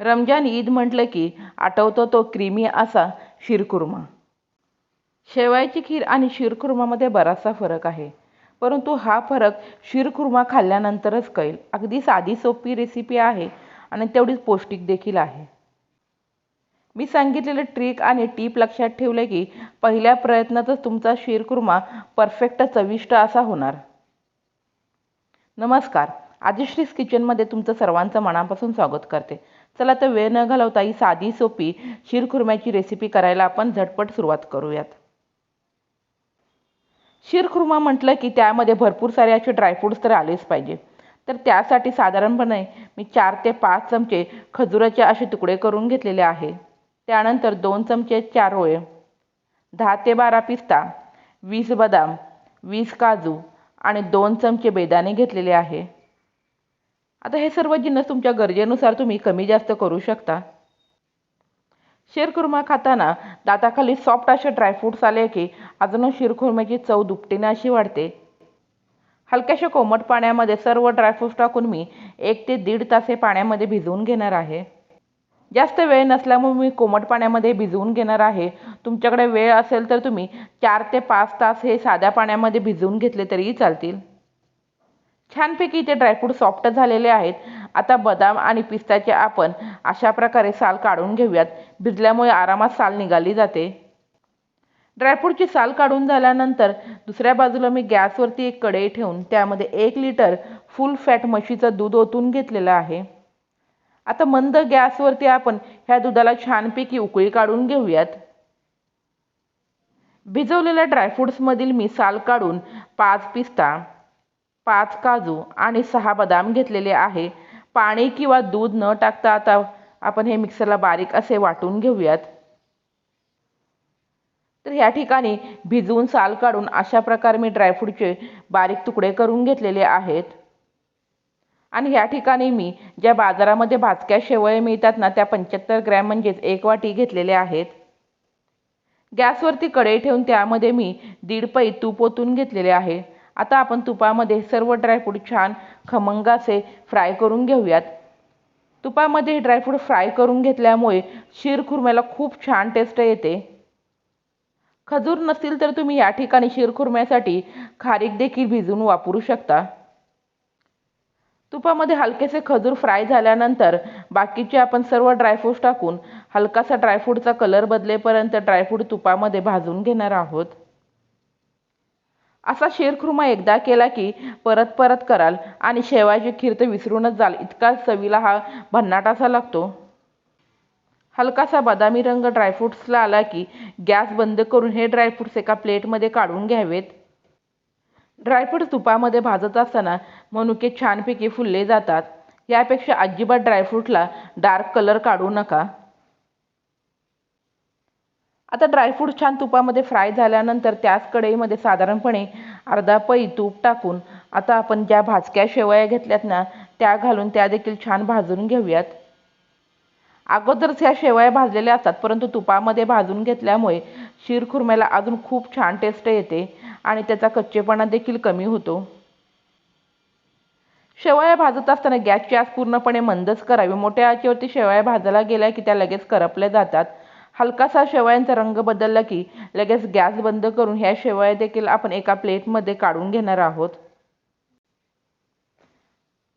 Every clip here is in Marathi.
रमजान ईद म्हटलं की आठवतो तो क्रीमी असा शिरकुर्मा शेवयाची खीर आणि शिरकुर्मामध्ये बराचसा फरक आहे. परंतु हा फरक शीरखुर्मा खाल्ल्यानंतरच कळेल. अगदी साधी सोपी रेसिपी आहे आणि तेवढीच पौष्टिक देखील आहे. मी सांगितलेलं ट्रिक आणि टीप लक्षात ठेवलं की पहिल्या प्रयत्नातच तुमचा शिरकुर्मा परफेक्ट चविष्ट असा होणार. नमस्कार. आदिश्रीस किचनमध्ये तुमचं सर्वांचं मनापासून स्वागत करते. चला तर वेळ न घालवता ही साधी सोपी शिरखुर्म्याची रेसिपी करायला आपण झटपट सुरुवात करूयात. शिरखुर्मा म्हटलं की त्यामध्ये भरपूर सारे असे ड्रायफ्रूट्स तर आलेच पाहिजे. तर त्यासाठी साधारणपणे मी चार ते पाच चमचे खजुराचे असे तुकडे करून घेतलेले आहे. त्यानंतर दोन चमचे चारोळे दहा ते बारा पिस्ता वीस बदाम वीस काजू आणि दोन चमचे बेदाणे घेतलेले आहे. आता हे सर्व जिन्नस तुमच्या गरजेनुसार तुम्ही कमी जास्त करू शकता. शिरखुर्मा खाताना दाताखाली सॉफ्ट असे ड्रायफ्रूट्स आले की अजून शिरखुर्म्याची चव दुपटीने अशी वाढते. हलक्याशा कोमट पाण्यामध्ये सर्व ड्रायफ्रूट्स टाकून मी एक ते दीड तास हे पाण्यामध्ये भिजवून घेणार आहे. जास्त वेळ नसल्यामुळे मी कोमट पाण्यामध्ये भिजवून घेणार आहे. तुमच्याकडे वेळ असेल तर तुम्ही चार ते पाच तास हे साध्या पाण्यामध्ये भिजवून घेतले तरीही चालतील. छानपैकी ते ड्रायफ्रूट सॉफ्ट झालेले आहेत. आता बदाम आणि पिस्ताचे आपण अशा प्रकारे साल काढून घेऊयात. भिजल्यामुळे आरामात साल निघाली जाते. ड्रायफ्रूटची साल काढून झाल्यानंतर दुसऱ्या बाजूला मी गॅसवरती एक कढई ठेवून त्यामध्ये एक लिटर फुल फॅट म्हशीचं दूध ओतून घेतलेलं आहे. आता मंद गॅसवरती आपण ह्या दुधाला छानपैकी उकळी काढून घेऊयात. भिजवलेल्या ड्रायफ्रूट्समधील मी साल काढून पाच पिस्ता पाच काजू आणि सहा बदाम घेतलेले आहे. पाणी किंवा दूध न टाकता आता आपण हे मिक्सरला बारीक असे वाटून घेऊयात. तर ह्या ठिकाणी भिजवून साल काढून अशा प्रकारे मी ड्रायफ्रूटचे बारीक तुकडे करून घेतलेले आहेत. आणि ह्या ठिकाणी मी ज्या बाजारामध्ये भाजक्या शेवळे मिळतात ना त्या पंच्याहत्तर ग्रॅम म्हणजेच एक वाटी घेतलेल्या आहेत. गॅसवरती कढई ठेवून त्यामध्ये मी दीड पै तूप ओतून घेतलेले आहे. आता आपण तुपामध्ये सर्व ड्रायफ्रूट छान खमंगाचे फ्राय करून घेऊयात. तुपामध्ये ड्रायफ्रूट फ्राय करून घेतल्यामुळे शीरखुर्म्याला खूप छान टेस्ट येते. खजूर नसतील तर तुम्ही या ठिकाणी शीरखुर्म्यासाठी खारीक देखील भिजवून वापरू शकता. तुपामध्ये हलकेसे खजूर फ्राय झाल्यानंतर बाकीचे आपण सर्व ड्रायफ्रूट्स टाकून हलकासा ड्रायफ्रूटचा कलर बदलेपर्यंत ड्रायफ्रूट तुपामध्ये भाजून घेणार आहोत. असा शेरखुर्मा एकदा केला की परत परत कराल. आणि शेवायची खीर तर विसरूनच जाल. इतका चवीला हा भन्नाट असा लागतो. हलकासा बदामी रंग ड्रायफ्रूट्सला आला की गॅस बंद करून हे ड्रायफ्रूट्स एका प्लेटमध्ये काढून घ्यावेत. ड्रायफ्रूट्स तुपामध्ये भाजत असताना मनुके छानपैकी फुलले जातात. यापेक्षा अजिबात ड्रायफ्रूटला डार्क कलर काढू नका. आता ड्रायफ्रूट छान तुपामध्ये फ्राय झाल्यानंतर त्याच कढईमध्ये साधारणपणे अर्धा पै तूप टाकून आता आपण ज्या भाजक्या शेवया घेतल्यात ना त्या घालून त्या देखील छान भाजून घेऊयात. अगोदरच ह्या शेवया भाजलेल्या असतात परंतु तुपामध्ये भाजून घेतल्यामुळे शीरखुर्म्याला अजून खूप छान टेस्ट येते आणि त्याचा कच्चेपणा देखील कमी होतो. शेवया भाजत असताना गॅसची आस पूर्णपणे मंदच करावी. मोठ्या आचेवरती शेवया भाजायला गेल्या की त्या लगेच करपल्या जातात. हलकासा शेवयांचा रंग बदलला की लगेच गॅस बंद करून ह्या शेवया देखील आपण एका प्लेटमध्ये काढून घेणार आहोत.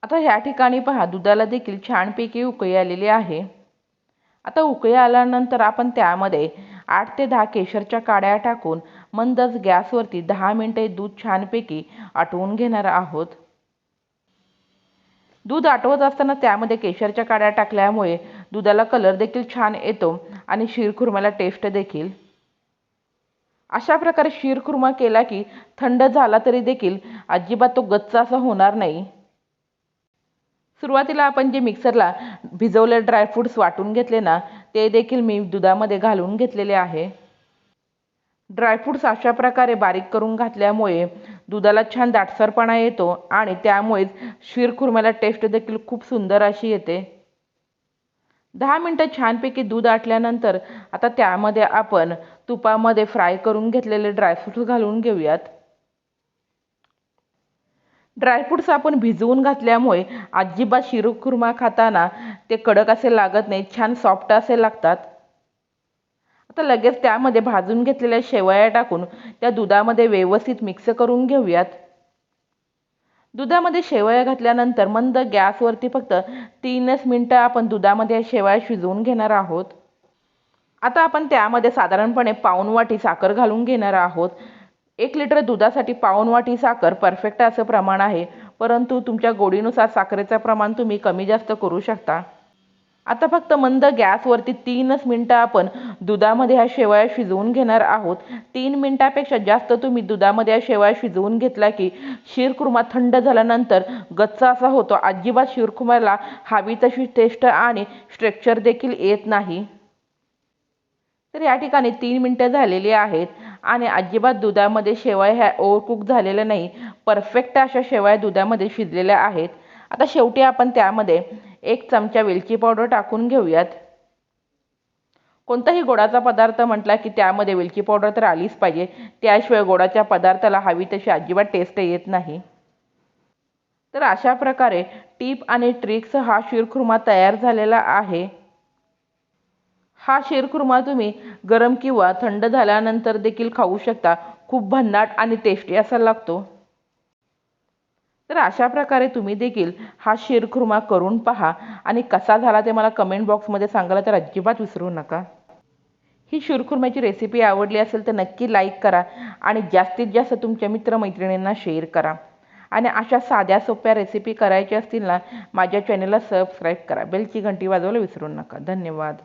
आता ह्या ठिकाणी पहा दुधाला देखील छानपैकी उकळी आलेली आहे. आता उकळी आल्यानंतर आपण त्यामध्ये आठ ते दहा केशरच्या काड्या टाकून मंदच गॅसवरती दहा मिनटे दूध छानपैकी आटवून घेणार आहोत. दूध आटवत असताना त्यामध्ये केशरच्या काड्या टाकल्यामुळे दुधाला कलर देखील छान येतो आणि शीरखुर्म्याला टेस्ट देखील. अशा प्रकारे शिरखुर्मा केला की थंड झाला तरी देखील अजिबात तो गच्च असा होणार नाही. सुरुवातीला आपण जे मिक्सरला भिजवले ड्रायफ्रूट्स वाटून घेतले ना ते देखील मी दुधामध्ये घालून घेतलेले आहे. ड्रायफ्रूट्स अशा प्रकारे बारीक करून घातल्यामुळे दुधाला छान दाटसरपणा येतो आणि त्यामुळेच शिरखुर्म्याला टेस्ट देखील खूप सुंदर अशी येते. दहा मिनटं छानपैकी दूध आटल्यानंतर आता त्यामध्ये आपण तुपामध्ये फ्राय करून घेतलेले ड्रायफ्रुट्स घालून घेऊयात. ड्रायफ्रूट्स आपण भिजवून घातल्यामुळे अजिबात शिरखुर्मा खाताना ते कडक असे लागत नाही छान सॉफ्ट असे लागतात. आता लगेच त्यामध्ये भाजून घेतलेल्या शेवया टाकून त्या दुधामध्ये व्यवस्थित मिक्स करून घेऊयात. दुधामध्ये शेवया घातल्यानंतर मंद गॅसवरती फक्त तीनच मिनटं आपण दुधामध्ये शेवया शिजवून घेणार आहोत. आता आपण त्यामध्ये साधारणपणे पाऊण वाटी साखर घालून घेणार आहोत. एक लिटर दुधासाठी पाऊण वाटी साखर परफेक्ट असं प्रमाण आहे. परंतु तुमच्या गोडीनुसार साखरेचं प्रमाण तुम्ही कमी जास्त करू शकता. आता फक्त मंद गॅसवरती तीनच मिनटं आपण दुधामध्ये ह्या शेवया शिजवून घेणार आहोत. तीन मिनटापेक्षा जास्त तुम्ही दुधामध्ये ह्या शेवया शिजवून घेतला की शिरकुर्मा थंड झाल्यानंतर गच्च असा होतो. अजिबात शिरकुर्माला हवी तशी टेस्ट आणि स्ट्रेक्चर देखील येत नाही. तर या ठिकाणी तीन मिनटं झालेली आहेत आणि अजिबात दुधामध्ये शेवया ह्या ओव्हरकुक झालेल्या नाही. परफेक्ट अशा शेवया दुधामध्ये शिजलेल्या आहेत. आता शेवटी आपण त्यामध्ये एक चमचा वेलची पावडर टाकून घेऊयात. कोणताही गोडाचा पदार्थ म्हटला की त्यामध्ये वेलची पावडर तर आलीच पाहिजे. त्याशिवाय गोडाच्या पदार्थाला हवी तशी अजिबात टेस्ट येत नाही. तर अशा प्रकारे टीप आणि ट्रिक्स हा शिरखुर्मा तयार झालेला आहे. हा शिरखुर्मा तुम्ही गरम किंवा थंड झाल्यानंतर देखील खाऊ शकता. खूप भन्नाट आणि टेस्टी असा लागतो. तर अशा प्रकारे तुम्ही देखील हा शिरखुर्मा करून पहा. आणि कसा झाला ते मला कमेंट बॉक्समध्ये सांगायला तर अजिबात विसरू नका. ही शिरखुर्म्याची रेसिपी आवडली असेल तर नक्की लाईक करा आणि जास्तीत जास्त तुमच्या मित्रमैत्रिणींना शेअर करा. आणि अशा साध्या सोप्या रेसिपी करायच्या असतील ना माझ्या चॅनलला सबस्क्राईब करा. बेलची घंटी वाजवायला विसरू नका. धन्यवाद.